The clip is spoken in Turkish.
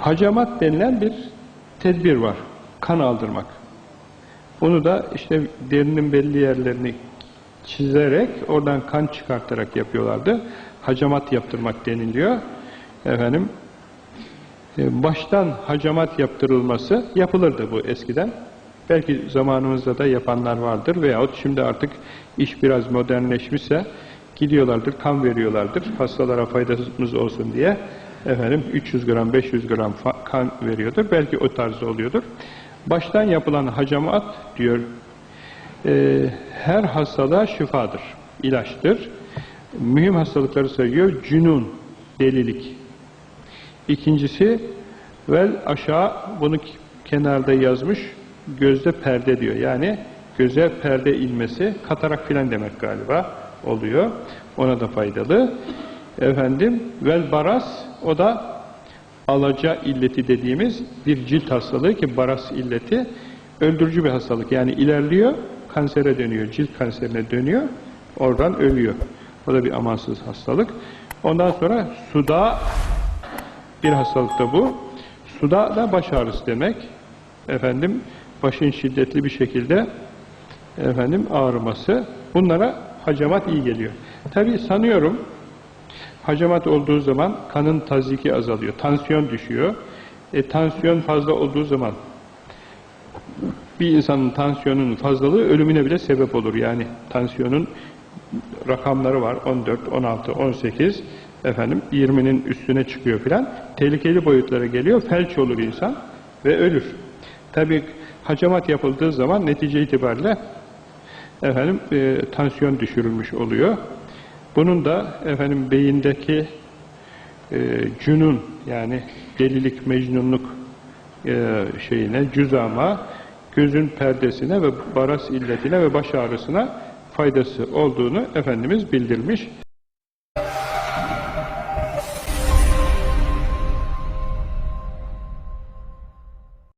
Hacamat denilen bir tedbir var. Kan aldırmak. Bunu da işte derinin belli yerlerini çizerek oradan kan çıkartarak yapıyorlardı. Hacamat yaptırmak deniliyor. Efendim e, baştan hacamat yaptırılması yapılırdı bu eskiden. Belki zamanımızda da yapanlar vardır veyahut şimdi artık iş biraz modernleşmişse gidiyorlardır, kan veriyorlardır. Hastalara faydamız olsun diye efendim 300 gram, 500 gram kan veriyordur. Belki o tarzda oluyordur. Baştan yapılan hacamat diyor e, her hastalığa şifadır, ilaçtır. Mühim hastalıkları sayıyor. Cünun, delilik. İkincisi vel aşağı bunu kenarda yazmış gözde perde diyor. Yani göze perde inmesi katarak filan demek galiba oluyor. Ona da faydalı. Efendim vel baras o da alaca illeti dediğimiz bir cilt hastalığı ki baras illeti öldürücü bir hastalık. Yani ilerliyor, kansere dönüyor, cilt kanserine dönüyor, oradan ölüyor. O da bir amansız hastalık. Ondan sonra suda bir hastalık da bu. Suda da baş ağrısı demek. Efendim başın şiddetli bir şekilde efendim ağrıması. Bunlara hacamat iyi geliyor. Tabi sanıyorum hacamat olduğu zaman kanın taziki azalıyor. Tansiyon düşüyor. E, tansiyon fazla olduğu zaman bir insanın tansiyonunun fazlalığı ölümüne bile sebep olur. Yani tansiyonun rakamları var. 14, 16, 18 efendim 20'nin üstüne çıkıyor filan. Tehlikeli boyutlara geliyor. Felç olur insan ve ölür. Tabi hacamat yapıldığı zaman netice itibariyle efendim e, tansiyon düşürülmüş oluyor. Bunun da efendim beyindeki e, cünun yani delilik, mecnunluk e, şeyine, cüzama, gözün perdesine ve baras illetine ve baş ağrısına faydası olduğunu Efendimiz bildirmiş.